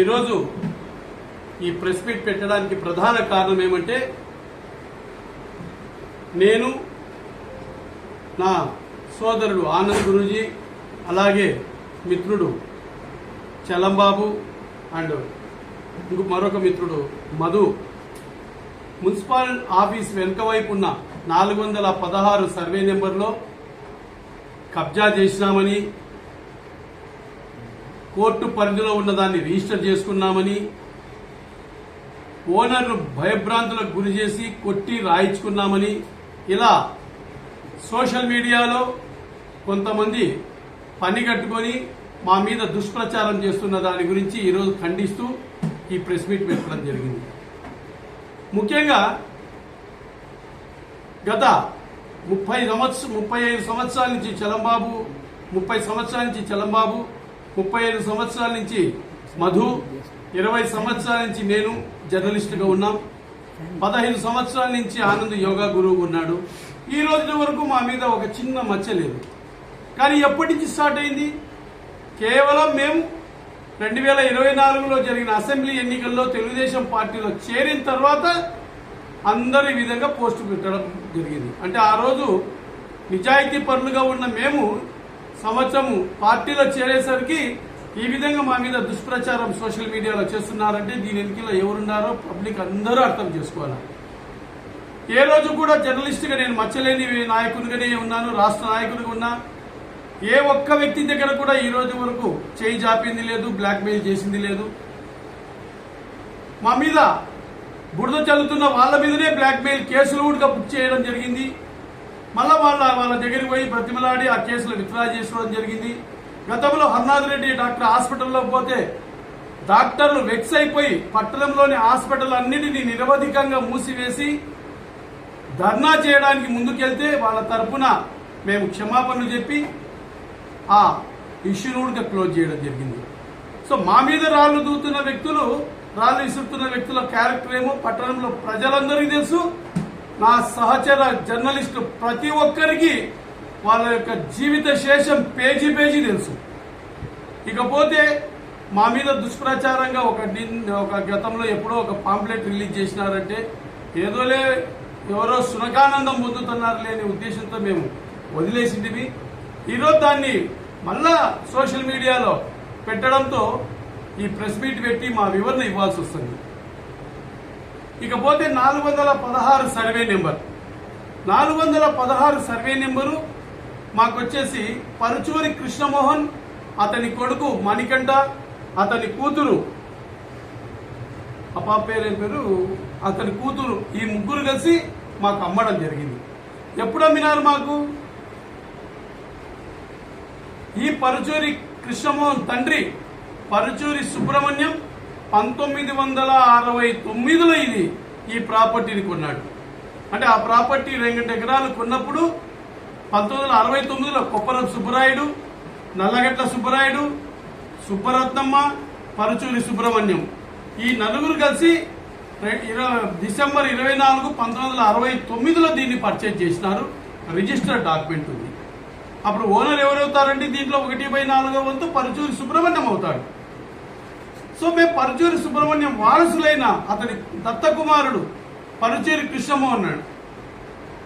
ఈరోజు ఈ press meet పెట్టడానికి ప్రధాన కారణం ఏమంటే నేను నా సోదరుడు ఆనంద్ గురూజీ అలాగే మిత్రుడు చలంబాబు అండ్ మరొక మిత్రుడు మధు. మున్సిపల్ ఆఫీస్ వెనుక వైపు ఉన్న నాలుగు వందల పదహారు సర్వే నెంబర్లో కబ్జా చేసినామని కోర్టు పరిధిలో ఉన్న దాన్ని రిజిస్టర్ చేసుకున్నామని ఓనర్ను భయభ్రాంతులకు గురి చేసి కొట్టి రాయించుకున్నామని ఇలా సోషల్ మీడియాలో కొంతమంది పని కట్టుకొని మా మీద దుష్ప్రచారం చేస్తున్న దాని గురించి ఈరోజు ఖండిస్తూ ఈ ప్రెస్ మీట్ పెట్టడం జరిగింది. ముఖ్యంగా గత ముప్పై సంవత్సరం ముప్పై ఐదు సంవత్సరాల నుంచి చలంబాబు ముప్పై సంవత్సరాల నుంచి చలంబాబు ముప్పై ఐదు సంవత్సరాల నుంచి మధు ఇరవై సంవత్సరాల నుంచి నేను జర్నలిస్టుగా ఉన్నాం. పదహైదు సంవత్సరాల నుంచి ఆనంద్ యోగా గురువు ఉన్నాడు. ఈ రోజు వరకు మా మీద ఒక చిన్న మచ్చ లేదు. కానీ ఎప్పటి నుంచి స్టార్ట్ అయింది? కేవలం మేము రెండు వేల ఇరవై నాలుగులో జరిగిన అసెంబ్లీ ఎన్నికల్లో తెలుగుదేశం పార్టీలో చేరిన తర్వాత అందరి విధంగా పోస్టు పెట్టడం జరిగింది. అంటే ఆ రోజు నిజాయితీ పనులుగా ఉన్న మేము సంవత్సరము పార్టీలో చేరేసరికి ఈ విధంగా మా మీద దుష్ప్రచారం సోషల్ మీడియాలో చేస్తున్నారంటే దీని వెనుకలో ఎవరున్నారో పబ్లిక్ అందరూ అర్థం చేసుకోవాలి. ఏ రోజు కూడా జర్నలిస్ట్గా నేను మచ్చలేని నాయకునిగానే ఉన్నాను రాష్ట్ర నాయకుడిగా ఉన్నా. ఏ ఒక్క వ్యక్తి దగ్గర కూడా ఈ రోజు వరకు చేయి జాపింది లేదు బ్లాక్మెయిల్ చేసింది లేదు. మా మీద బురద చల్లుతున్న వాళ్ళ మీదనే బ్లాక్మెయిల్ కేసులు కూడా బుక్ చేయడం జరిగింది. మళ్ళా వాళ్ళ వాళ్ళ దగ్గరికి పోయి బ్రతిమలాడి ఆ కేసులు విత్డ్రా చేసుకోవడం జరిగింది. గతంలో హర్నాథ్ రెడ్డి డాక్టర్ హాస్పిటల్లో పోతే డాక్టర్లు వెక్స్ అయిపోయి పట్టణంలోని హాస్పిటల్ అన్నిటినీ నిరవధికంగా మూసివేసి ధర్నా చేయడానికి ముందుకెళ్తే వాళ్ళ తరఫున మేము క్షమాపణలు చెప్పి ఆ ఇష్యూను కూడా క్లోజ్ చేయడం జరిగింది. సో మా మీద రాళ్ళు దూతున్న వ్యక్తులు రాళ్ళు విసురుతున్న వ్యక్తుల క్యారెక్టర్ ఏమో పట్టణంలో ప్రజలందరికీ తెలుసు. నా సహచర జర్నలిస్టు ప్రతి ఒక్కరికి వాళ్ళ యొక్క జీవిత శేషం పేజీ పేజీ తెలుసు. ఇకపోతే మా మీద దుష్ప్రచారంగా ఒక ఒక గతంలో ఎప్పుడో ఒక పాంప్లెట్ రిలీజ్ చేసినారంటే ఏదోలే ఎవరో సునకానందం పొందుతున్నారు లేని ఉద్దేశంతో మేము వదిలేసింటివి ఈరోజు దాన్ని మళ్ళా సోషల్ మీడియాలో పెట్టడంతో ఈ ప్రెస్ మీట్ పెట్టి మా వివరణ ఇవ్వాల్సి వస్తుంది. ఇకపోతే నాలుగు వందల పదహారు సర్వే నెంబర్. నాలుగు వందల పదహారు సర్వే నెంబరు మాకొచ్చేసి పరుచూరి కృష్ణమోహన్ అతని కొడుకు మణికంఠ అతని కూతురు. ఆ పాప పేరు అతని కూతురు. ఈ ముగ్గురు కలిసి మాకు అమ్మడం జరిగింది. ఎప్పుడు అమ్మినారు మాకు? ఈ పరుచూరి కృష్ణమోహన్ తండ్రి పరుచూరి సుబ్రహ్మణ్యం పంతొమ్మిది వందల అరవై తొమ్మిదిలో ఇది ఈ ప్రాపర్టీని కొన్నాడు. అంటే ఆ ప్రాపర్టీ రెండు ఎకరాలు కొన్నప్పుడు పంతొమ్మిది వందల అరవై తొమ్మిదిలో కొప్పరం సుబ్బరాయుడు నల్లగట్ల సుబ్బరాయుడు సుబ్బరత్నమ్మ పరుచూరి సుబ్రహ్మణ్యం. ఈ నలుగురు కలిసి ఇరవై డిసెంబర్ ఇరవై నాలుగు పంతొమ్మిది వందల అరవై తొమ్మిదిలో దీన్ని పర్చేజ్ చేసినారు. రిజిస్టర్ డాక్యుమెంట్ ఉంది. అప్పుడు ఓనర్ ఎవరవుతారంటే దీంట్లో ఒకటి బై నాలుగో వంతు పరుచూరి సుబ్రహ్మణ్యం అవుతాడు. సో మేము పరుచూరి సుబ్రహ్మణ్యం వారసులైన అతని దత్తకుమారుడు పరుచూరి కృష్ణమోహన్ అన్నాడు.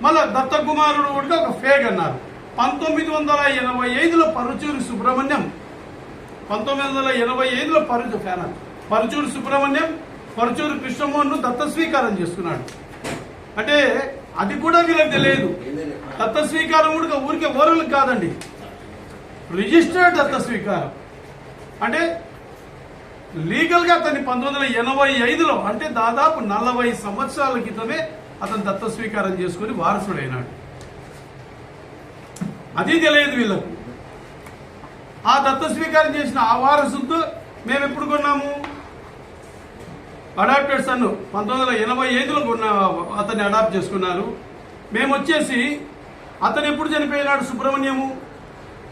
మళ్ళా దత్త కుమారుడు కూడా ఒక ఫేగ్ అన్నారు. పంతొమ్మిది వందల ఎనభై ఐదులో పరుచూరి సుబ్రహ్మణ్యం పంతొమ్మిది వందల ఎనభై ఐదులో పరుచు పరుచూరి సుబ్రహ్మణ్యం పరుచూరి కృష్ణమోహన్ దత్త స్వీకారం చేసుకున్నాడు. అంటే అది కూడా వీళ్ళకి తెలియదు. దత్త స్వీకారం కూడా ఊరికే ఓరలకు కాదండి. రిజిస్టర్డ్ దత్త స్వీకారం అంటే లీగల్గా అతన్ని పంతొమ్మిది వందల ఎనభై ఐదులో అంటే దాదాపు నలభై సంవత్సరాల క్రితమే అతను దత్త స్వీకారం చేసుకుని వారసుడైనాడు. అది తెలియదు వీళ్ళకు. ఆ దత్త స్వీకారం చేసిన ఆ వారసుతో మేము ఎప్పుడు కొన్నాము? అడాప్టెడ్ సన్ పంతొమ్మిది వందల ఎనభై ఐదులో కొన్న అతన్ని అడాప్ట్ చేసుకున్నారు. మేము వచ్చేసి అతను ఎప్పుడు చనిపోయినాడు? సుబ్రహ్మణ్యము.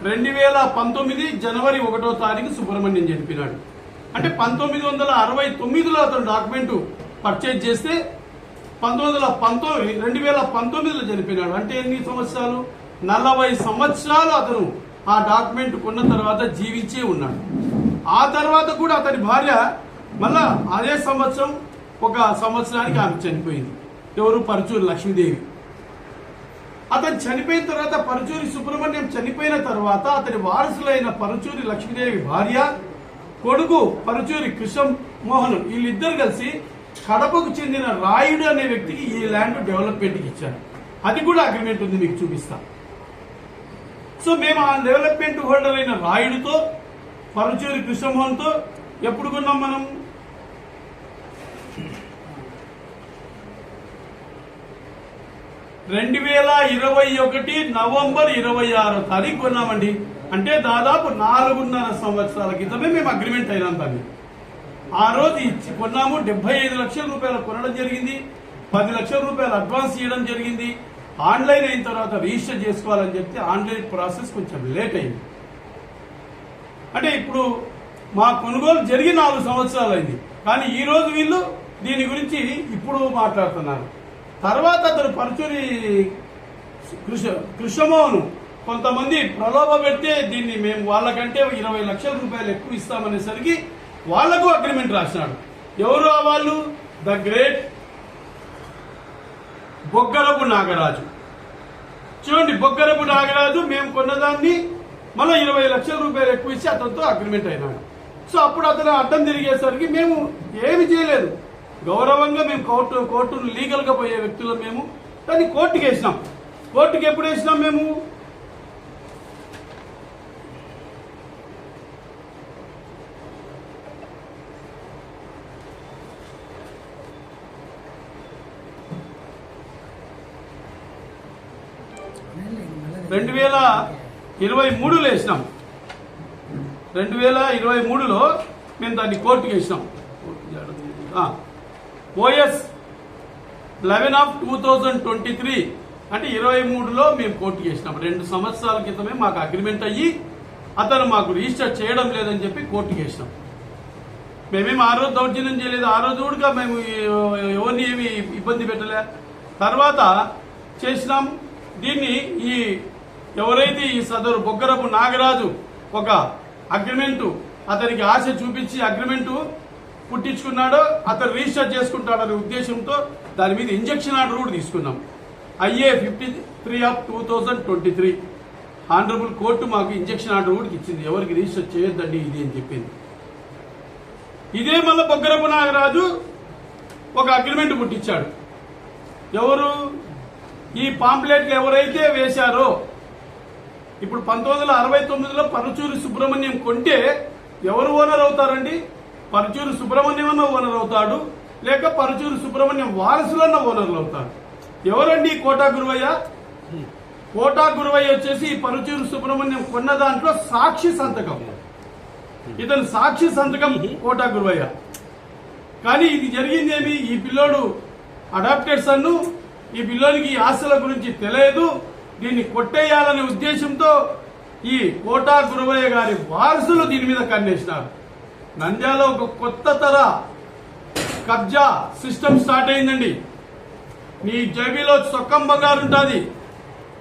రెండు వేల పంతొమ్మిది జనవరి ఒకటో తారీఖు సుబ్రహ్మణ్యం చనిపోయినాడు. అంటే పంతొమ్మిది వందల అరవై తొమ్మిదిలో అతను డాక్యుమెంట్ పర్చేజ్ చేస్తే పంతొమ్మిది వందల పంతొమ్మిది రెండు వేల పంతొమ్మిదిలో చనిపోయినాడు. అంటే ఎన్ని సంవత్సరాలు? నలభై సంవత్సరాలు అతను ఆ డాక్యుమెంట్ కొన్న తర్వాత జీవించే ఉన్నాడు. ఆ తర్వాత కూడా అతని భార్య మళ్ళా అదే సంవత్సరం ఒక సంవత్సరానికి ఆమె చనిపోయింది. ఎవరు? పరచూరి లక్ష్మీదేవి. అతను చనిపోయిన తర్వాత పరచూరి సుబ్రహ్మణ్యం చనిపోయిన తర్వాత అతని వారసులైన పరచూరి లక్ష్మీదేవి భార్య కొడుకు పరుచూరి కృష్ణ మోహన్ వీళ్ళిద్దరు కలిసి కడపకు చెందిన రాయుడు అనే వ్యక్తికి ఈ ల్యాండ్ డెవలప్మెంట్కి ఇచ్చారు. అది కూడా అగ్రిమెంట్ ఉంది మీకు చూపిస్తా. సో మేము ఆ డెవలప్మెంట్ హోల్డర్ అయిన రాయుడితో పరుచూరి కృష్ణమోహన్తో ఎప్పుడు కొన్నాం మనం? రెండు వేల ఇరవై ఒకటి నవంబర్ ఇరవై ఆరో తారీఖు కొన్నామండి. అంటే దాదాపు నాలుగున్నర సంవత్సరాల క్రితమే మేము అగ్రిమెంట్ అయినాం దాన్ని. ఆ రోజు ఇచ్చి కొన్నాము డెబ్బై ఐదు లక్షల రూపాయలు కొనడం జరిగింది పది లక్షల రూపాయలు అడ్వాన్స్ ఇవ్వడం జరిగింది. ఆన్లైన్ అయిన తర్వాత రిజిస్టర్ చేసుకోవాలని చెప్తే ఆన్లైన్ ప్రాసెస్ కొంచెం లేట్ అయింది. అంటే ఇప్పుడు మా కొనుగోలు జరిగి నాలుగు సంవత్సరాలు అయింది. కానీ ఈ రోజు వీళ్ళు దీని గురించి ఇప్పుడు మాట్లాడుతున్నారు. తర్వాత అతను పరచూరి కృష కృష్ణమోహన్ కొంతమంది ప్రలోభ పెడితే దీన్ని మేము వాళ్ళకంటే ఇరవై లక్షల రూపాయలు ఎక్కువ ఇస్తామనేసరికి వాళ్ళకు అగ్రిమెంట్ రాసినాడు. ఎవరు ఆ వాళ్ళు? The great Boggarapu Nagaraju. చూడండి బొగ్గరపు నాగరాజు మేము కొన్నదాన్ని మళ్ళీ ఇరవై లక్షల రూపాయలు ఎక్కువ ఇచ్చి అతనితో అగ్రిమెంట్ అయినాడు. సో అప్పుడు అతను అడ్డం తిరిగేసరికి మేము ఏమి చేయలేదు. గౌరవంగా మేము కోర్టు కోర్టును లీగల్గా పోయే వ్యక్తులు మేము. దాన్ని కోర్టుకి వేసినాం కోర్టుకి ఎప్పుడు వేసినాం మేము? ఇరవై మూడులో వేసినాం. రెండు వేల ఇరవై మూడులో మేము దాన్ని కోర్టుకు వేసినాం. OS eleven of two thousand twenty three అంటే ఇరవై మూడులో మేము కోర్టుకు వేసినాం. రెండు సంవత్సరాల క్రితమే మాకు అగ్రిమెంట్ అయ్యి అతను మాకు రిజిస్టర్ చేయడం లేదని చెప్పి కోర్టుకు వేసినాం. మేమేం ఆ రోజు దౌర్జన్యం చేయలేదు. ఆ రోజు కూడా మేము ఎవరిని ఏమి ఇబ్బంది పెట్టలే. తర్వాత చేసినాం. దీన్ని ఈ ఎవరైతే ఈ సదరు బొగ్గరపు నాగరాజు ఒక అగ్రిమెంటు అతనికి ఆశ చూపించి అగ్రిమెంటు పుట్టించుకున్నాడో అతను రిజిస్టర్ చేసుకుంటాడనే ఉద్దేశంతో దాని మీద ఇంజక్షన్ ఆర్డర్ కూడా తీసుకున్నాం. IA fifty three of two thousand twenty three. Honourable court మాకు ఇంజక్షన్ ఆర్డర్ కూడా ఇచ్చింది. ఎవరికి రిజిస్టర్ చేయొద్దండి ఇది అని చెప్పింది. ఇదే మళ్ళీ బొగ్గరపు నాగరాజు ఒక అగ్రిమెంట్ పుట్టించాడు. ఎవరు? ఈ పాంప్లెట్లు ఎవరైతే వేశారో ఇప్పుడు పంతొమ్మిది వందల అరవై తొమ్మిదిలో పరుచూరి సుబ్రహ్మణ్యం కొంటే ఎవరు ఓనర్ అవుతారండి? పరుచూరి సుబ్రహ్మణ్యం అన్న ఓనర్ అవుతాడు లేక పరుచూరి సుబ్రహ్మణ్యం వారసులన్న ఓనర్లు అవుతారు. ఎవరండి కోటా గురువయ్య? కోటా గురువయ్య వచ్చేసి పరుచూరు సుబ్రహ్మణ్యం కొన్న దాంట్లో సాక్షి సంతకం. ఇతను సాక్షి సంతకం కోటా గురువయ్య. కానీ ఇది జరిగిందేమి? ఈ పిల్లోడు అడాప్టెడ్ సన్ను ఈ పిల్లోనికి ఈ ఆస్తుల గురించి తెలియదు. దీన్ని కొట్టేయాలనే ఉద్దేశంతో ఈ కోటా గురవయ్య గారి వారసులు దీని మీద కన్నేసినారు. నంద్యాల ఒక కొత్త తర కబ్జా సిస్టమ్ స్టార్ట్ అయిందండి. నీ జేబీలో సొక్కం బంగారు ఉంటుంది.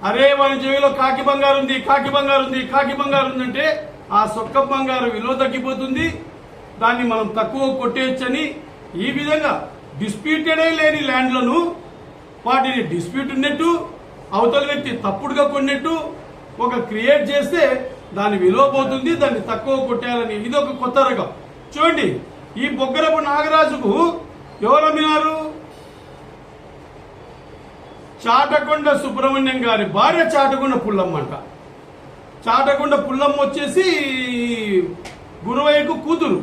అరే వాని జేబీలో కాకి బంగారు ఉంది కాకి బంగారు ఉంది కాకి బంగారు ఉందంటే ఆ సొక్కం బంగారు విలువ తగ్గిపోతుంది. దాన్ని మనం తక్కువ కొట్టేయచ్చని ఈ విధంగా డిస్ప్యూటెడే లేని ల్యాండ్లను వాటిని డిస్ప్యూట్ ఉన్నట్టు అవతల వ్యక్తి తప్పుడుగా కొన్నట్టు ఒక క్రియేట్ చేస్తే దాని విలువ పోతుంది దాన్ని తక్కువ కొట్టాలని ఇది ఒక కొత్త రకం. చూడండి ఈ బొగ్గరపు నాగరాజుకు ఎవరు అమ్మినారు? చాటకొండ సుబ్రహ్మణ్యం గారి భార్య చాటకొండ పుల్లమ్మ అంట. చాటకొండ పుల్లమ్మ వచ్చేసి గురువయ్యకు కూతురు.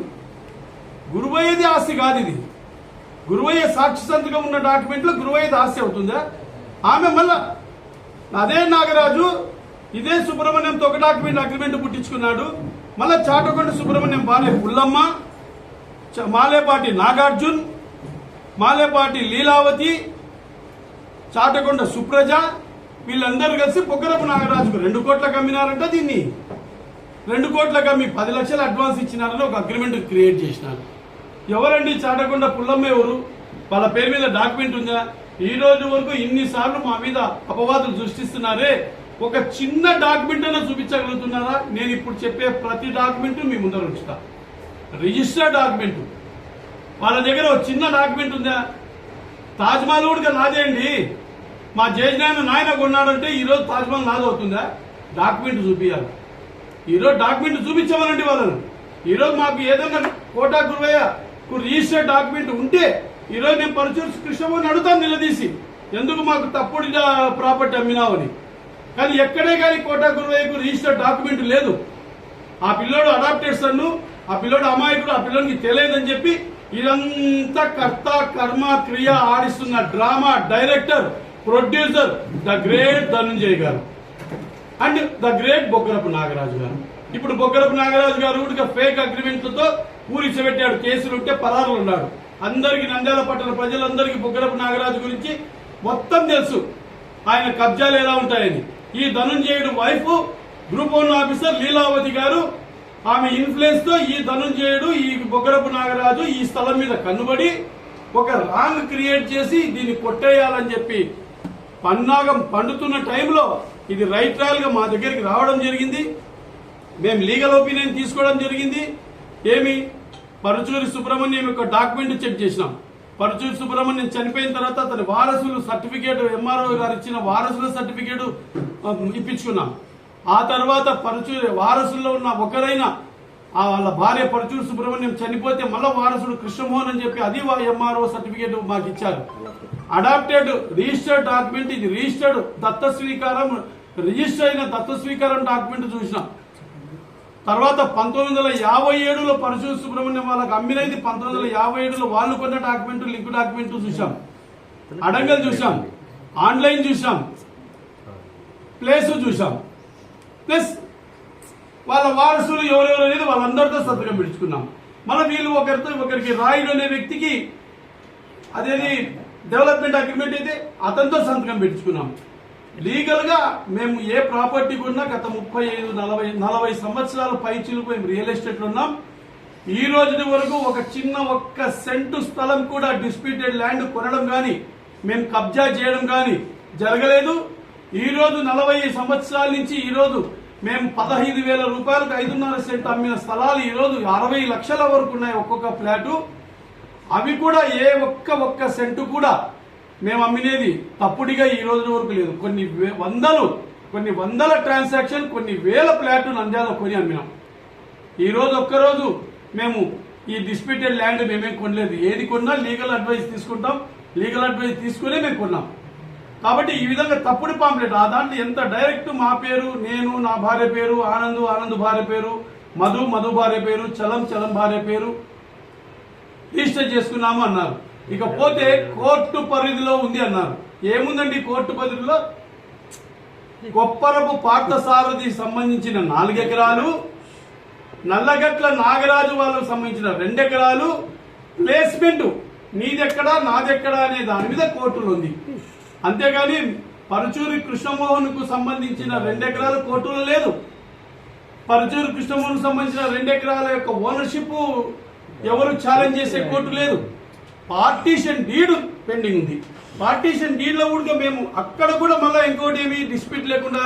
గురువయ్యది ఆస్తి కాదు ఇది. గురువయ్య సాక్షి సంతకం ఉన్న డాక్యుమెంట్లో గురువయ్యది ఆస్తి అవుతుందా? ఆమె మళ్ళా అదే నాగరాజు ఇదే సుబ్రహ్మణ్యం ఒక డాక్యుమెంట్ అగ్రిమెంట్ పుట్టించుకున్నాడు. మళ్ళా చాటకొండ సుబ్రహ్మణ్యం భార్య పుల్లమ్మ చ- మాలేపాటి నాగార్జున్ మాలేపాటి లీలావతి చాటకొండ సుప్రజ వీళ్ళందరూ కలిసి పొగ్గరపు నాగరాజుకు రెండు కోట్లకు అమ్మినారంట దీన్ని. రెండు కోట్లకు అమ్మి పది లక్షలు అడ్వాన్స్ ఇచ్చినారని ఒక అగ్రిమెంట్ క్రియేట్ చేసినారు. ఎవరండి చాటకొండ పుల్లమ్మ ఎవరు? వాళ్ళ పేరు మీద డాక్యుమెంట్ ఉందా? ఈ రోజు వరకు ఇన్నిసార్లు మా మీద అపవాదులు సృష్టిస్తున్నారే? ఒక చిన్న డాక్యుమెంట్ అయినా చూపించగలుగుతున్నారా? నేను ఇప్పుడు చెప్పే ప్రతి డాక్యుమెంట్ మీ ముందర ఉంచుతా. Register document. వాళ్ళ దగ్గర ఒక చిన్న డాక్యుమెంట్ ఉందా? తాజ్మహల్ కూడా నాదేయండి మా జయజ్ఞాన నాయన కొన్నాడంటే ఈరోజు తాజ్మహల్ నాదవుతుందా డాక్యుమెంట్ చూపించాలి ఈరోజు డాక్యుమెంట్ చూపించమనండి వాళ్ళను. ఈరోజు మాకు ఏదైనా కోటా గురువయ్య రిజిస్టర్ డాక్యుమెంట్ ఉంటే ఈరోజు నేను పరచూరు కృష్ణమని అడుగుతాను నిలదీసి ఎందుకు మాకు తప్పుడు ప్రాపర్టీ అమ్మినావని కానీ ఎక్కడే కానీ కోటా గురువయ్యకు రిజిస్టర్ డాక్యుమెంట్ లేదు. ఆ పిల్లోడు అడాప్టెడ్ సన్ను ఆ పిల్లోడు అమాయకుడు ఆ పిల్లోడికి తెలియదని చెప్పి ఇదంతా కర్త కర్మ క్రియ ఆడిస్తున్న drama director producer the great Dhananjay garu. And the great Boggarapu Nagaraju garu. ఇప్పుడు బొగ్గరపు నాగరాజు గారు కూడా ఫేక్ అగ్రిమెంట్లతో పూరించబెట్టాడు కేసులు ఉంటే పరారులు ఉన్నాడు అందరికి నంద్యాల పట్టణ ప్రజలందరికీ బుగ్గడపు నాగరాజు గురించి మొత్తం తెలుసు. ఆయన కబ్జాలు ఎలా ఉంటాయని. ఈ ధనుంజయుడు wife group one officer Leelavathi garu ఆమె ఇన్ఫ్లుయెన్స్తో ఈ ధనుంజయుడు ఈ బొగ్గడపు నాగరాజు ఈ స్థలం మీద కన్నుబడి ఒక రాంగ్ క్రియేట్ చేసి దీన్ని కొట్టేయాలని చెప్పి పన్నాగం పండుతున్న టైంలో ఇది రైట్ ట్రయల్గా మా దగ్గరికి రావడం జరిగింది. మేము లీగల్ ఒపీనియన్ తీసుకోవడం జరిగింది. ఏమి? పరుచూరి సుబ్రహ్మణ్యం యొక్క డాక్యుమెంట్ చెక్ చేసినాం. పరుచూరి సుబ్రహ్మణ్యం చనిపోయిన తర్వాత అతని వారసులు సర్టిఫికేట్ ఎంఆర్ఓ గారు ఇచ్చిన వారసుల సర్టిఫికేట్ ఇప్పించుకున్నాం. ఆ తర్వాత పరుచూరి వారసుల్లో ఉన్న ఒకరైన ఆ వాళ్ళ భార్య పరుచూరి సుబ్రహ్మణ్యం చనిపోతే మళ్ళా వారసుడు కృష్ణమోహన్ అని చెప్పి అది ఎంఆర్ఓ సర్టిఫికేట్ మాకు ఇచ్చారు. అడాప్టెడ్ రిజిస్టర్డ్ డాక్యుమెంట్ ఇది రిజిస్టర్డ్ దత్త స్వీకారం రిజిస్టర్ అయిన దత్త స్వీకారం డాక్యుమెంట్ చూసినాం. తర్వాత పంతొమ్మిది వందల యాభై ఏడులో పరశుర సుబ్రహ్మణ్యం వాళ్ళకి అమ్మినది పంతొమ్మిది వందల యాభై ఏడులో వాళ్ళు కొన్న డాక్యుమెంట్ లింక్ డాక్యుమెంట్ చూసాం అడంగల్ చూసాం ఆన్లైన్ చూసాం ప్లేస్ చూసాం ప్లస్ వాళ్ళ వారసులు ఎవరెవరు అనేది వాళ్ళందరితో సంతకం పెట్టుకున్నాం మన వీళ్ళు ఒకరితో ఒకరికి రాయుడు అనే వ్యక్తికి అదేది డెవలప్మెంట్ అగ్రిమెంట్ అయితే అతనితో సంతకం పెట్టుకున్నాం. లీగల్గా మేము ఏ ప్రాపర్టీ కొన్నా గత ముప్పై ఐదు నలభై నలభై సంవత్సరాల పైచిలకు మేము రియల్ ఎస్టేట్లో ఉన్నాం. ఈ రోజు వరకు ఒక చిన్న ఒక్క సెంటు స్థలం కూడా డిస్ప్యూటెడ్ ల్యాండ్ కొనడం కానీ మేము కబ్జా చేయడం కానీ జరగలేదు. ఈ రోజు నలభై సంవత్సరాల నుంచి ఈ రోజు మేము పదహైదు వేల రూపాయలకు ఐదున్నర సెంట్ అమ్మిన స్థలాలు ఈ రోజు అరవై లక్షల వరకు ఉన్నాయి ఒక్కొక్క ఫ్లాటు అవి కూడా ఏ ఒక్క ఒక్క సెంటు కూడా మేము అమ్మినేది తప్పుడిగా ఈ రోజు వరకు లేదు. కొన్ని వే- వందలు కొన్ని వందల ట్రాన్సాక్షన్ కొన్ని వేల ప్లాట్లు నంద్యాల కొని అమ్మినాం. ఈ రోజు ఒక్కరోజు మేము ఈ డిస్ప్యూటెడ్ ల్యాండ్ మేమేం కొనలేదు. ఏది కొన్నా లీగల్ అడ్వైస్ తీసుకుంటాం. లీగల్ అడ్వైస్ తీసుకునే మేము కొన్నాం. కాబట్టి ఈ విధంగా తప్పుడు పాంప్లెట్ ఆ దాంట్లో ఎంత డైరెక్ట్ మా పేరు నేను నా భార్య పేరు ఆనంద్ ఆనంద్ భార్య పేరు మధు మధు భార్య పేరు చలం చలం భార్య పేరు రిజిస్టర్ చేసుకున్నాము అన్నారు. ఇకపోతే కోర్టు పరిధిలో ఉంది అన్నారు. ఏముందండి కోర్టు పరిధిలో? కొప్పరపు పార్థసారథి సంబంధించిన నాలుగెకరాలు నల్లగట్ల నాగరాజు వాళ్ళకు సంబంధించిన రెండు ఎకరాలు ప్లేస్మెంట్ నీదెక్కడా నాదెక్కడా అనే దాని మీద కోర్టులు ఉంది. అంతేగాని పరుచూరి కృష్ణమోహన్కు సంబంధించిన రెండెకరాలు కోర్టులో లేదు. పరుచూరి కృష్ణమోహన్ సంబంధించిన రెండెకరాల యొక్క ఓనర్షిప్ ఎవరు ఛాలెంజ్ చేసే కోర్టు లేదు. పార్టీషన్ డీడ్ పెండింగ్ ఉంది పార్టీషన్ డీడ్లో కూడా మేము అక్కడ కూడా మళ్ళీ ఇంకోటి ఏమి డిస్ప్యూట్ లేకుండా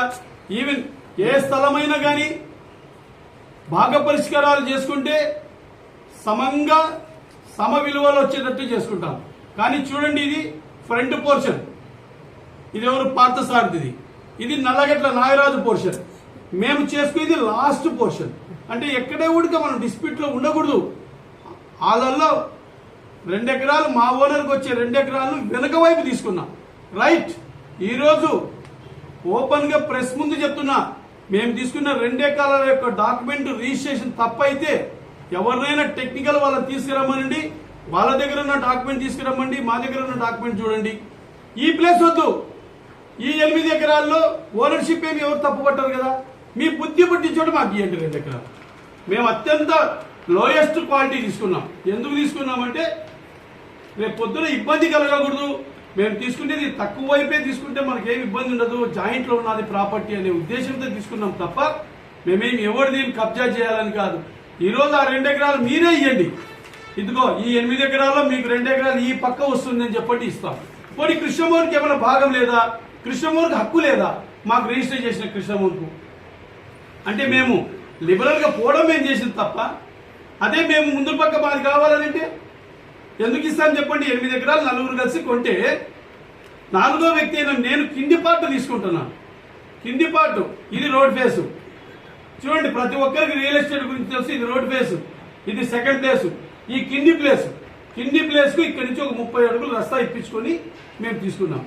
ఈవెన్ ఏ స్థలమైనా కానీ భాగ పరిష్కారాలు చేసుకుంటే సమంగా సమ విలువలు వచ్చేటట్టు చేసుకుంటాం. కానీ చూడండి ఇది ఫ్రంట్ పోర్షన్. ఇది ఎవరు పార్థసారథిది ఇది నల్లగట్ల నాగరాజు పోర్షన్. మేము చేసుకునేది లాస్ట్ పోర్షన్. అంటే ఎక్కడే ఉడిక మనం డిస్ప్యూట్లో ఉండకూడదు. వాళ్ళల్లో రెండు ఎకరాలు మా ఓనర్కి వచ్చే రెండు ఎకరాలు వెనక వైపు తీసుకున్నాం. రైట్. ఈరోజు ఓపెన్గా ప్రెస్ ముందు చెప్తున్నా మేము తీసుకున్న రెండు ఎకరాల యొక్క డాక్యుమెంట్ రిజిస్ట్రేషన్ తప్పైతే ఎవరినైనా టెక్నికల్ వాళ్ళని తీసుకురమ్మనండి వాళ్ళ దగ్గర ఉన్న డాక్యుమెంట్ తీసుకురమ్మండి మా దగ్గర ఉన్న డాక్యుమెంట్ చూడండి. ఈ ప్లేస్ వద్దు. ఈ ఎనిమిది ఎకరాల్లో ఓనర్షిప్ ఏమి ఎవరు తప్పుపట్టారు కదా? మీ బుద్ధి పుట్టించోడు మాకు ఇవ్వండి రెండు ఎకరాలు మేము అత్యంత లోయెస్ట్ క్వాలిటీ తీసుకున్నాం. ఎందుకు తీసుకున్నామంటే రేపు పొద్దున ఇబ్బంది కలగకూడదు. మేము తీసుకునేది తక్కువ వైపే తీసుకుంటే మనకి ఏమి ఇబ్బంది ఉండదు. జాయింట్లో ఉన్నది ప్రాపర్టీ అనే ఉద్దేశంతో తీసుకున్నాం తప్ప మేమేమి ఎవరిది కబ్జా చేయాలని కాదు. ఈరోజు ఆ రెండు ఎకరాలు మీరే ఇవ్వండి ఇదిగో ఈ ఎనిమిది ఎకరాల్లో మీకు రెండు ఎకరాలు ఈ పక్క వస్తుంది అని చెప్పండి ఇస్తాం. పోనీ కృష్ణమోహన్కి ఏమైనా భాగం లేదా? కృష్ణమోహన్కి హక్కు లేదా? మాకు రిజిస్టర్ చేసిన కృష్ణమోహన్కు. అంటే మేము లిబరల్గా పోవడం మేము చేసింది తప్ప అదే మేము ముందు పక్క మాది కావాలని అంటే ఎందుకు ఇస్తాను చెప్పండి. ఎనిమిది ఎకరాలు నలుగురు కలిసి కొంటే నాలుగో వ్యక్తి అయిన నేను కింది పార్ట్ తీసుకుంటున్నాను. కింది పార్ట్ ఇది రోడ్ ఫేస్. చూడండి ప్రతి ఒక్కరికి రియల్ ఎస్టేట్ గురించి తెలుసు ఇది రోడ్ ఫేస్. ఇది సెకండ్ ప్లేస్. ఈ కింది ప్లేస్ కింది ప్లేస్కు ఇక్కడి నుంచి ఒక ముప్పై అడుగులు రస్తా ఇప్పించుకొని మేము తీసుకున్నాం.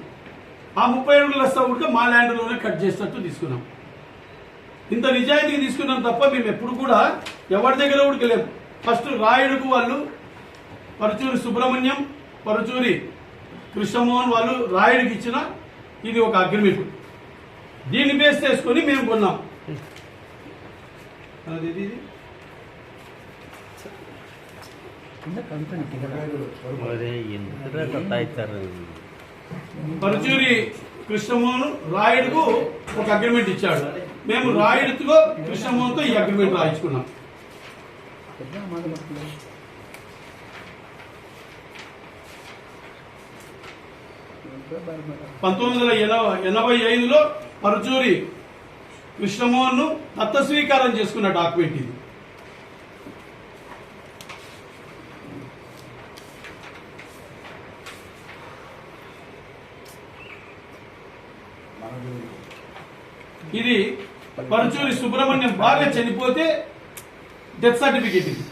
ఆ ముప్పై అడుగుల రస్తా కూడా మా ల్యాండ్లోనే కట్ చేసినట్టు తీసుకున్నాం. ఇంత నిజాయితీగా తీసుకున్నాం తప్ప మేము ఎప్పుడు కూడా ఎవరి దగ్గర కూడా లేము. ఫస్ట్ రాయుడుకు వాళ్ళు పరుచూరి సుబ్రహ్మణ్యం పరుచూరి కృష్ణమోహన్ వాళ్ళు రాయుడికి ఇచ్చిన ఇది ఒక అగ్రిమెంట్. దీన్ని బేస్ చేసుకొని మేము కొన్నాం. పరుచూరి కృష్ణమోహన్ రాయుడుకు ఒక అగ్రిమెంట్ ఇచ్చాడు. మేము రాయుడుతో కృష్ణమోహన్తో ఈ అగ్రిమెంట్ రాయించుకున్నాం. పంతొమ్మిది వందల ఎనభై ఎనభై ఐదులో పరుచూరి కృష్ణమోహన్ను దత్త స్వీకారం చేసుకున్న డాక్యుమెంట్ ఇది. ఇది పరుచూరి సుబ్రహ్మణ్యం భార్య చనిపోతే డెత్ సర్టిఫికేట్ ఇది.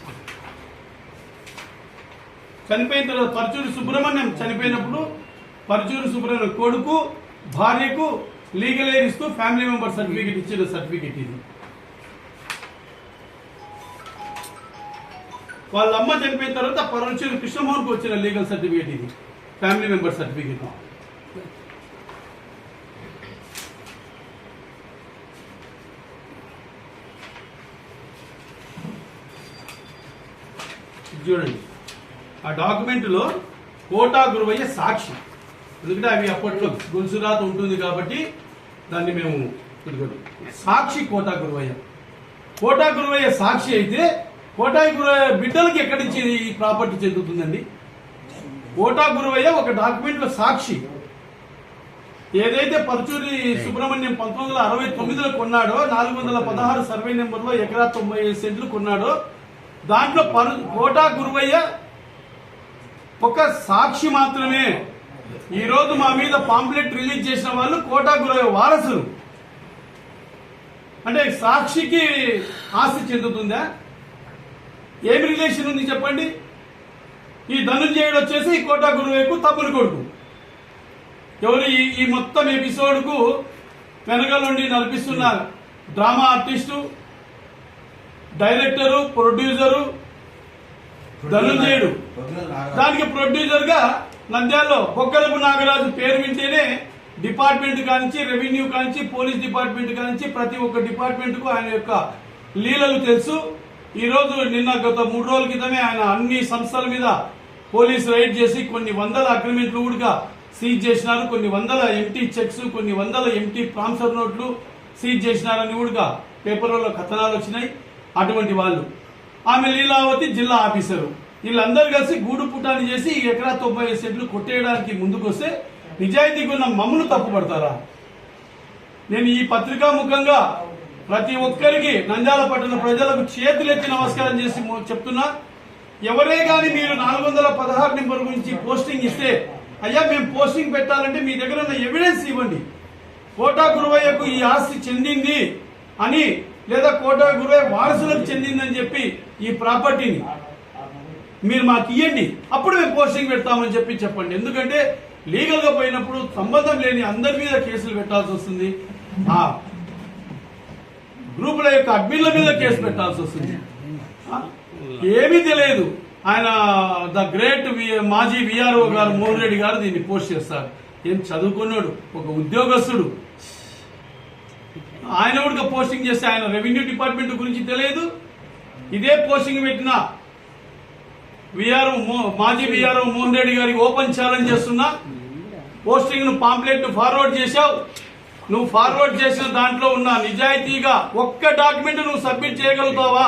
చనిపోయిన తర్వాత పరుచూరి సుబ్రహ్మణ్యం చనిపోయినప్పుడు పరుచూరి సుబ్రహ్మణ్యం కొడుకు భార్యకు లీగల్ ఎయిర్ ఇస్తూ ఫ్యామిలీ మెంబర్ సర్టిఫికేట్ ఇచ్చిన సర్టిఫికేట్ ఇది. వాళ్ళ అమ్మ చనిపోయిన తర్వాత పరుచూరి కృష్ణమోహన్కి వచ్చిన లీగల్ సర్టిఫికేట్ ఇది. Family member certificate. చూడండి. ఆ డాక్యుమెంట్లో కోటా గురువయ్య సాక్షి. ఎందుకంటే అవి అప్పట్లో గొలుసురాత ఉంటుంది కాబట్టి దాన్ని మేము సాక్షి కోటా గురువయ్య. కోటా గురువయ్య సాక్షి అయితే కోటా గురువయ్య బిడ్డలకి ఎక్కడి నుంచి ఈ ప్రాపర్టీ చెందుతుందండి కోటా గురువయ్య ఒక డాక్యుమెంట్లో సాక్షి. ఏదైతే పరుచూరి సుబ్రహ్మణ్యం పంతొమ్మిది వందల అరవై తొమ్మిదిలో కొన్నాడో నాలుగు వందల పదహారు సర్వే నెంబర్లో ఎకరా తొంభై ఐదు సెంట్లు కొన్నాడో దాంట్లో పరు కోటా గురువయ్య ఒక సాక్షి మాత్రమే ఈ రోజు మా మీద పాంప్లెట్ రిలీజ్ చేసిన వాళ్ళు కోటా గురయ్య వారసులు. అంటే సాక్షికి ఆస్తి చెందుతుందా? ఏమి రిలేషన్ ఉంది చెప్పండి? ఈ ధనుంజయుడు వచ్చేసి ఈ కోటా గురువయ్యకు తమ్ముని కొడుకు. ఎవరు ఈ మొత్తం ఎపిసోడ్కు వెనక నుండి నడిపిస్తున్న డ్రామా ఆర్టిస్టు డైరెక్టరు ప్రొడ్యూసరు ధనుంజయుడు. దానికి ప్రొడ్యూసర్గా నంద్యాలలో బొగ్గలపు నాగరాజు పేరు వింటేనే డిపార్ట్మెంట్ కానించి రెవెన్యూ కానించి పోలీస్ డిపార్ట్మెంట్ కానించి ప్రతి ఒక్క డిపార్ట్మెంట్కు ఆయన యొక్క లీలలు తెలుసు. ఈ రోజు నిన్న గత మూడు రోజుల క్రితమే ఆయన అన్ని సంస్థల మీద పోలీస్ రైడ్ చేసి కొన్ని వందల అగ్రిమెంట్లు కూడా సీజ్ చేసినారు. కొన్ని వందల ఎంటీ చెక్స్ కొన్ని వందల ఎంటీ ట్రాన్స్ఫర్ నోట్లు సీజ్ చేసినారని కూడా పేపర్లలో కథనాలు వచ్చినాయి. అటువంటి వాళ్ళు. ఆమె లీలావతి జిల్లా ఆఫీసరు. వీళ్ళందరూ కలిసి గూడు పుట్టాన్ని చేసి ఎకరా తొంభై ఐదు సెంట్లు కొట్టేయడానికి ముందుకొస్తే నిజాయితీకి ఉన్న మమ్మల్ని తప్పుపడతారా? నేను ఈ పత్రికా ముఖంగా ప్రతి ఒక్కరికి నంద్యాల పట్టణ ప్రజలకు చేతులెత్తి నమస్కారం చేసి చెప్తున్నా ఎవరే కానీ మీరు నాలుగు వందల పదహారు నెంబర్ గురించి పోస్టింగ్ ఇస్తే అయ్యా మేము పోస్టింగ్ పెట్టాలంటే మీ దగ్గర ఉన్న ఎవిడెన్స్ ఇవ్వండి. కోటా గురువయ్యకు ఈ ఆస్తి చెందింది అని లేదా కోటా గురువయ్య వారసులకు చెందిందని చెప్పి ఈ ప్రాపర్టీని మీరు మాకు ఇవ్వండి అప్పుడు మేము పోస్టింగ్ పెడతామని చెప్పి చెప్పండి. ఎందుకంటే లీగల్గా పోయినప్పుడు సంబంధం లేని అందరి మీద కేసులు పెట్టాల్సి వస్తుంది. ఆ గ్రూపుల యొక్క అడ్మిన్ల మీద కేసు పెట్టాల్సి వస్తుంది. ఏమీ తెలియదు. ఆయన ద గ్రేట్ వి- మాజీ విఆర్ఓ గారు మోహన్ రెడ్డి గారు దీన్ని పోస్ట్ చేస్తారు. ఏం చదువుకున్నాడు? ఒక ఉద్యోగస్తుడు. ఆయన కూడా పోస్టింగ్ చేస్తే ఆయన రెవెన్యూ డిపార్ట్మెంట్ గురించి తెలియదు. ఇదే పోస్టింగ్ పెట్టిన విఆర్ మాజీ విఆర్ మోహన్ రెడ్డి గారికి ఓపెన్ ఛాలెంజ్ చేస్తున్నా పోస్టింగ్ను పాంప్లెట్ ఫార్వర్డ్ చేశావు. నువ్వు ఫార్వర్డ్ చేసిన దాంట్లో ఉన్న నిజాయితీగా ఒక్క డాక్యుమెంట్ నువ్వు సబ్మిట్ చేయగలుగుతావా?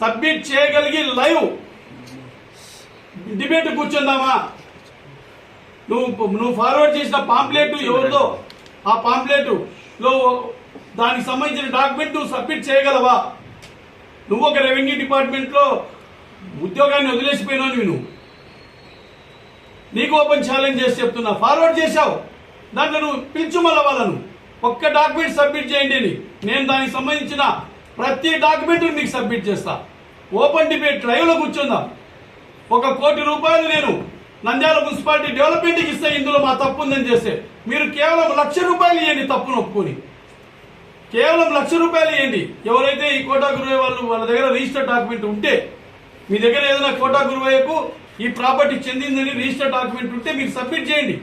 సబ్మిట్ చేయగలిగి లైవ్ డిబేట్ కూర్చుందామా? నువ్వు నువ్వు ఫార్వర్డ్ చేసిన పాంప్లెట్ ఎవరిదో ఆ పాంప్లెట్లో దానికి సంబంధించిన డాక్యుమెంట్ నువ్వు సబ్మిట్ చేయగలవా? నువ్వు ఒక రెవెన్యూ డిపార్ట్మెంట్లో ఉద్యోగాన్ని వదిలేసిపోయినావు నువ్వు నీకు ఓపెన్ ఛాలెంజ్ చేసి చెప్తున్నా. ఫార్వర్డ్ చేశావు. దాంట్లో నువ్వు పిలుచు మళ్ళా వాళ్ళను. ఒక్క డాక్యుమెంట్ సబ్మిట్ చేయండి అని. నేను దానికి సంబంధించిన ప్రతి డాక్యుమెంట్ మీకు సబ్మిట్ చేస్తా. ఓపెన్ డిబేట్ డ్రైవ్లో కూర్చుందాం. ఒక కోటి రూపాయలు నేను నంద్యాల మున్సిపాలిటీ డెవలప్మెంట్కి ఇస్తే ఇందులో మా తప్పు ఉందని చేస్తే మీరు కేవలం లక్ష రూపాయలు ఇవ్వండి తప్పును ఒప్పుకొని. కేవలం లక్ష రూపాయలు ఇవ్వండి ఎవరైతే ఈ కోటా గురువయ్య వాళ్ళు వాళ్ళ దగ్గర రిజిస్టర్ డాక్యుమెంట్ ఉంటే మీ దగ్గర ఏదైనా కోటా గురువయ్యకు ఈ ప్రాపర్టీ చెందిందని రిజిస్టర్ డాక్యుమెంట్ ఉంటే మీరు సబ్మిట్ చేయండి.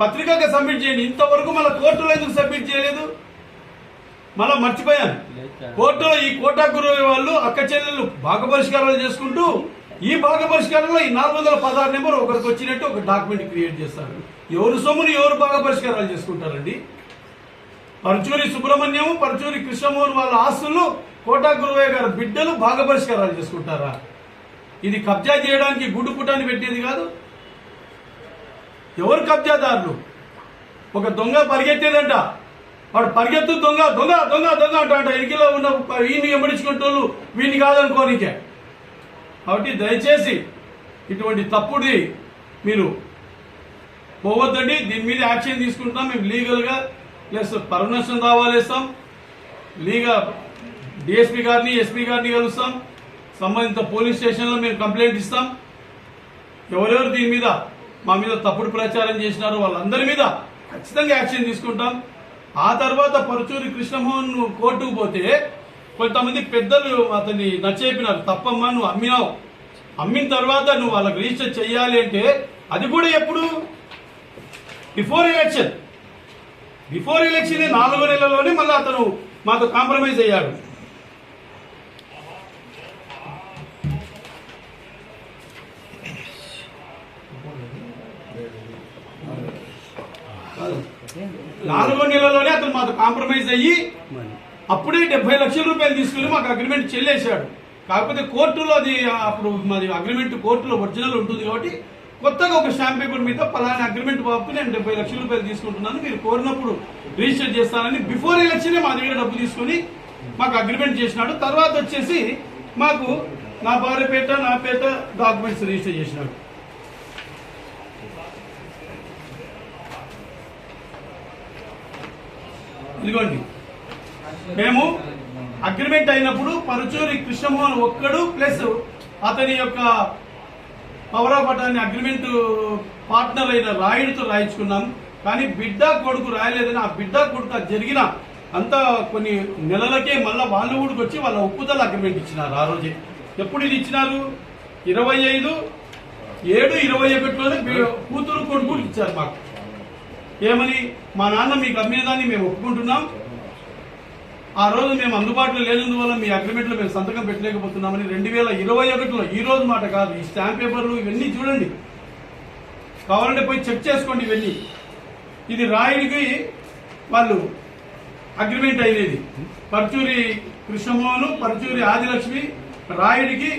పత్రికగా సబ్మిట్ చేయండి. ఇంతవరకు మళ్ళీ కోర్టులో ఎందుకు సబ్మిట్ చేయలేదు? మళ్ళా మర్చిపోయాను. కోర్టులో ఈ కోటా గురువయ్య వాళ్ళు అక్క చెల్లెలు భాగ పరిష్కారాలు చేసుకుంటూ ఈ భాగ పరిష్కారంలో ఈ నాలుగు వందల పదహారు నెంబర్ ఒకరికి వచ్చినట్టు ఒక డాక్యుమెంట్ క్రియేట్ చేస్తారు. ఎవరు సొమ్ముని ఎవరు భాగ పరిష్కారాలు చేసుకుంటారండి? పరుచూరి సుబ్రహ్మణ్యం పరచూరి కృష్ణమోహన్ వాళ్ళ ఆస్తులు కోటా గురువయ్య గారి బిడ్డలు భాగ పరిష్కారాలు చేసుకుంటారా? ఇది కబ్జా చేయడానికి గుడ్డు పుటాన్ని పెట్టేది కాదు. ఎవరు కబ్జాదారులు? ఒక దొంగ పరిగెత్తేదంట. వాడు పరిగెత్తు దొంగ దొంగ దొంగ దొంగ అంట అంట. ఇరికిలో ఉన్న వీడిని ఎంబడించుకుంటూ వీడిని కాదనుకోనికే. కాబట్టి దయచేసి ఇటువంటి తప్పుడి మీరు పోవద్దండి. దీని మీద యాక్షన్ తీసుకుంటాం మేము లీగల్గా ప్లస్ పర్మనెన్షన్ దావాలు వేస్తాం లీగల్ డిఎస్పీ గారిని ఎస్పీ గారిని కలుస్తాం. సంబంధిత పోలీస్ స్టేషన్లో మేము కంప్లైంట్ ఇస్తాం. ఎవరెవరు దీని మీద మా మీద తప్పుడు ప్రచారం చేసినారో వాళ్ళందరి మీద ఖచ్చితంగా యాక్షన్ తీసుకుంటాం. ఆ తర్వాత పరుచూరి కృష్ణమోహన్ కోర్టుకు పోతే కొంతమంది పెద్దలు అతన్ని నచ్చేపినారు. తప్పమ్మా నువ్వు అమ్మినావు. అమ్మిన తర్వాత నువ్వు వాళ్ళకి రిజిస్టర్ చేయాలి అంటే అది కూడా ఎప్పుడు? Before election. బిఫోర్ ఎలక్షన్ నాలుగో నెలలోనే మళ్ళీ అతను మాతో కాంప్రమైజ్ అయ్యాడు. నాలుగో నెలలోనే అతను మాతో కాంప్రమైజ్ అయ్యి అప్పుడే డెబ్బై లక్షల రూపాయలు తీసుకుని మాకు అగ్రిమెంట్ చెల్లేశాడు. కాకపోతే కోర్టులో అది అప్పుడు మాది అగ్రిమెంట్ కోర్టులో ఒరిజినల్ ఉంటుంది కాబట్టి కొత్తగా ఒక స్టాంప్ పేపర్ మీద పలానా అగ్రిమెంట్ బాబుకి నేను డెబ్బై లక్షల రూపాయలు తీసుకుంటున్నాను మీరు కోరినప్పుడు రిజిస్టర్ చేస్తానని బిఫోర్ ఎలక్షనే మా దగ్గర డబ్బు తీసుకొని మాకు అగ్రిమెంట్ చేసినాడు. తర్వాత వచ్చేసి మాకు నా భార్య పేట నా పేట డాక్యుమెంట్స్ రిజిస్టర్ చేసినాడు. ఇదిగోండి. మేము అగ్రిమెంట్ అయినప్పుడు పరుచూరి కృష్ణమోహన్ ఒక్కడు ప్లస్ అతని యొక్క power of attorney agreement partner అయిన రాయుడితో రాయించుకున్నాం. కానీ బిడ్డ కొడుకు రాయలేదని ఆ బిడ్డ కొడుకు అది జరిగిన అంతా కొన్ని నెలలకే మళ్ళా వాళ్ళు ఊడికి వచ్చి వాళ్ళ ఒప్పుదల అగ్రిమెంట్ ఇచ్చినారు ఆ రోజే. ఎప్పుడు ఇది ఇచ్చినారు? ఇరవై ఐదు ఏడు ఇరవై ఒకటిలోనే కూతురు కొడుకు ఇచ్చారు మాకు. ఏమని మా నాన్న మీకు అమ్మినదాన్ని మేము ఒప్పుకుంటున్నాం. ఆ రోజు మేము అందుబాటులో లేనందువల్ల మీ అగ్రిమెంట్లో మేము సంతకం పెట్టలేకపోతున్నామని రెండు వేల ఇరవై ఒకటిలో ఈ రోజు మాట కాదు. ఈ స్టాంప్ పేపర్లు ఇవన్నీ చూడండి. కావాలంటే పోయి చెక్ చేసుకోండి ఇవన్నీ. ఇది రాయుడికి వాళ్ళు అగ్రిమెంట్ అయినది పర్చూరి కృష్ణమోహన్ పర్చూరి ఆదిలక్ష్మి రాయుడికి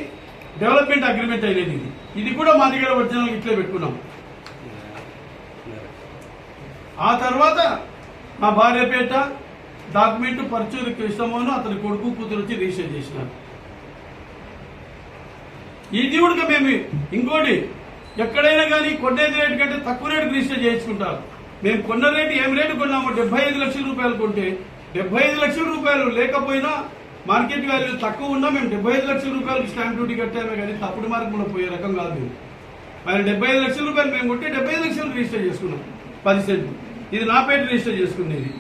డెవలప్మెంట్ అగ్రిమెంట్ అయినది ఇది ఇది కూడా మా దగ్గర ఒరిజినల్ ఇట్లే పెట్టుకున్నాం. ఆ తర్వాత మా భార్య పేట డాక్యుమెంట్ పరచూరి కృష్ణమోహన్ అతని కొడుకు కూతురు వచ్చి రిజిస్టర్ చేసినారు. ఇది కూడా మేము ఇంకోటి ఎక్కడైనా కానీ కొన్నేది రేటు కంటే తక్కువ రేటు రిజిస్టర్ చేయించుకుంటారు. మేము కొన్న రేటు ఏం రేటు కొన్నామో డెబ్బై ఐదు లక్షల రూపాయలు కొంటే డెబ్బై ఐదు లక్షల రూపాయలు లేకపోయినా మార్కెట్ వాల్యూ తక్కువ ఉన్నా మేము డెబ్బై ఐదు లక్షల రూపాయలకి స్టాంప్ డ్యూటీ కట్టామే కానీ తప్పుడు మార్గంలో పోయే రకం కాదు. మరి డెబ్బై ఐదు లక్షల రూపాయలు మేము కొట్టి డెబ్బై ఐదు లక్షలు రిజిస్టర్ చేసుకున్నాం. పది సెంట్లు ఇది నా పేరు రిజిస్టర్ చేసుకునేది.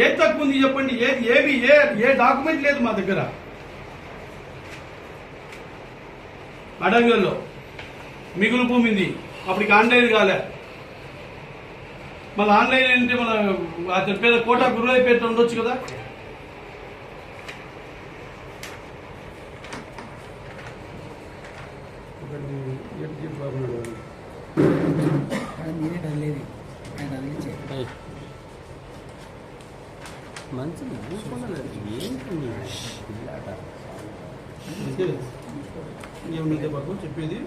ఏ తక్కువ ఉంది చెప్పండి? ఏ ఏవి ఏ ఏ డాక్యుమెంట్ లేదు మా దగ్గర. అడంగల్లో మిగులు భూమింది అప్పటికి ఆన్లైన్ కాలే. మళ్ళీ ఆన్లైన్ ఏంటి మన అతని పేద కోట గురువై పేట ఉండొచ్చు కదా? అది నేనే కదిలేదు ఆయన కదిలించే మంచిది. ఏంటి? ఏమున్నదే బాబు? చెప్పేది.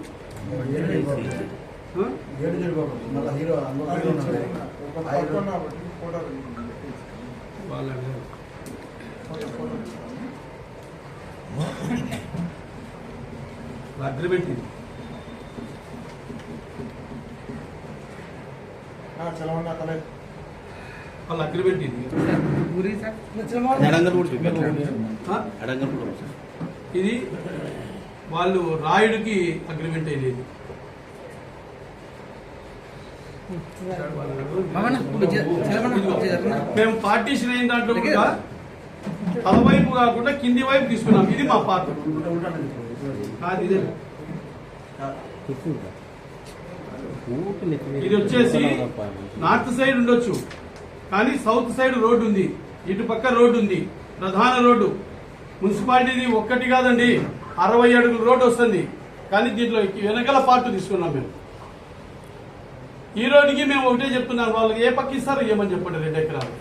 వాళ్ళ అగ్రిమెంట్ ఇది. వాళ్ళ అగ్రిమెంట్ ఇది. ఇది వాళ్ళు రాయుడికి అగ్రిమెంట్ అయ్యేది? మేము పార్టీషన్ అయిన దాంట్లో కూడా పదవైపు కాకుండా కింది వైపు తీసుకున్నాం. ఇది మా పాత్ర. ఇదే. ఇది వచ్చేసి నార్త్ సైడ్ ఉండొచ్చు. కానీ సౌత్ సైడ్ రోడ్డు ఉంది. ఇటు పక్క రోడ్డు ఉంది. ప్రధాన రోడ్డు. మున్సిపాలిటీది ఒక్కటి కాదండి. అరవై అడుగుల రోడ్డు వస్తుంది. కానీ దీంట్లో వెనకాల పార్ట్ తీసుకున్నాం మేము. ఈ రోడ్డుకి మేము ఒకటే చెప్తున్నాం. వాళ్ళకి ఏ పక్క ఇస్తారో ఏమని చెప్పండి రెండు ఎకరాలు?